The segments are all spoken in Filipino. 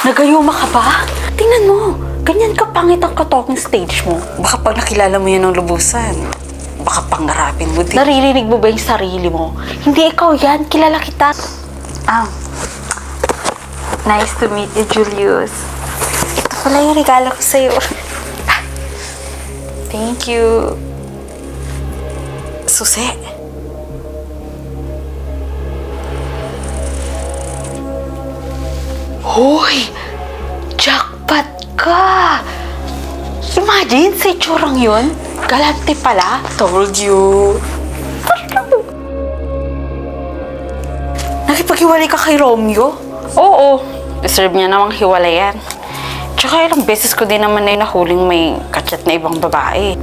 Nagayuma ka ba? Tingnan mo, ganyan ka pangit ang ka-talking stage mo. Baka pag nakilala mo yan ng lubusan, baka pangarapin mo din. Naririnig mo ba yung sarili mo? Hindi ikaw yan, kilala kita. Ah, nice to meet you, Julius. Ito pala yung regalo ko sa'yo. Thank you. Susi. Hoy! Jackpot ka! Imagine, sa itsurang yun, galante pala. Told you. Nakipag-iwalay ka kay Romeo? Oo, deserve niya namang hiwalayan. Tsaka ilang beses ko din naman na nahuling may kachat na ibang babae.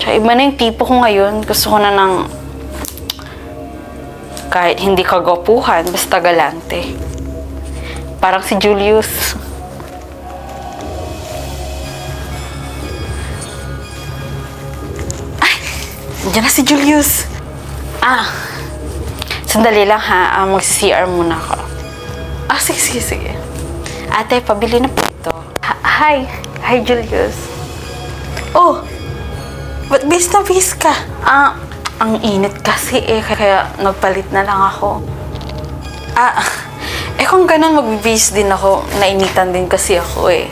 Tsaka iba na yung tipo ko ngayon. Gusto ko na ng kahit hindi kagwapuhan, basta galante. Parang si Julius. Diyan na si Julius. Ah, sandali lang ha. Ah, Mag-CR muna ako. Ah, sige, sige, sige. Ate, pabili na po ito. Ha- hi. Hi, Julius. Oh, ba't bis na bis ka? Ah, ang init kasi eh, kaya nagpalit na lang ako. Ah, eh kung ganun magbibis din ako, nainitan din kasi ako eh.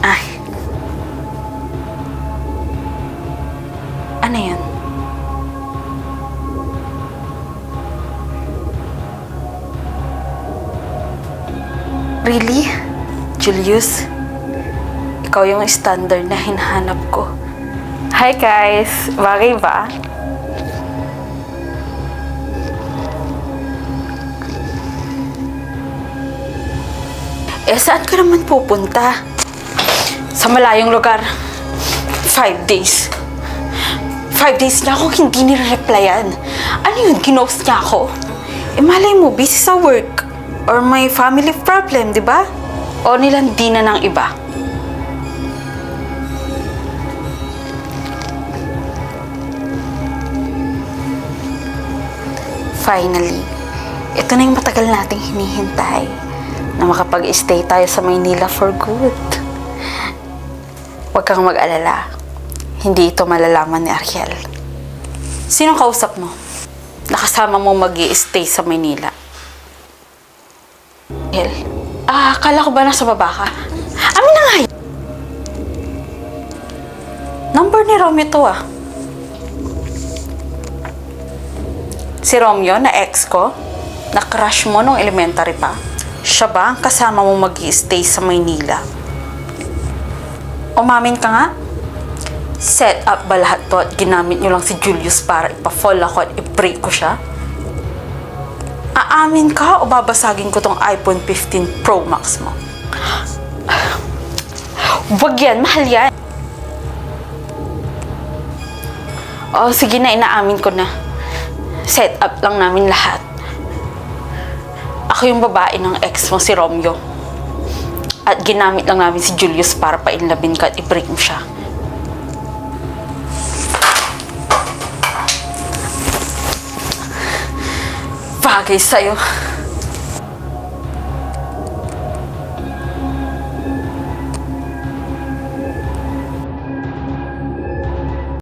Ay. Ano? Really? Julius? Ikaw yung standard na hinahanap ko. Hi guys! Bagay ba? Eh, saan ka naman pupunta? Sa malayong lugar. Five days. Five days na akong hindi nire-replyan. Ano yun? Ginost niya ako? Eh, malay mo, busy sa work. Or may family problem, di ba? O nilandi na ng iba. Finally, ito na yung matagal nating hinihintay na makapag-stay tayo sa Maynila for good. Huwag kang mag-alala. Hindi ito malalaman ni Ariel. Sinong kausap mo? Nakasama mo mag stay sa Maynila. Ariel? Ah, akala ko ba nasa baba ka? Amin na nga yun. Number ni Romeo to ah. Si Romeo, na ex ko, na crush mo nung elementary pa, siya ba ang kasama mo mag stay sa Maynila? Umamin ka nga? Set up ba lahat to at ginamit nyo lang si Julius para ipa-fall ako at i-break ko siya? Aamin ka o babasagin ko tong iPhone 15 Pro Max mo? Wag yan, mahal yan. Oh, sige na, inaamin ko na set up lang namin lahat. Ako yung babae ng ex mo, si Romeo. At ginamit lang namin si Julius para painlabin ka at i-break mo siya. Bagay sa'yo.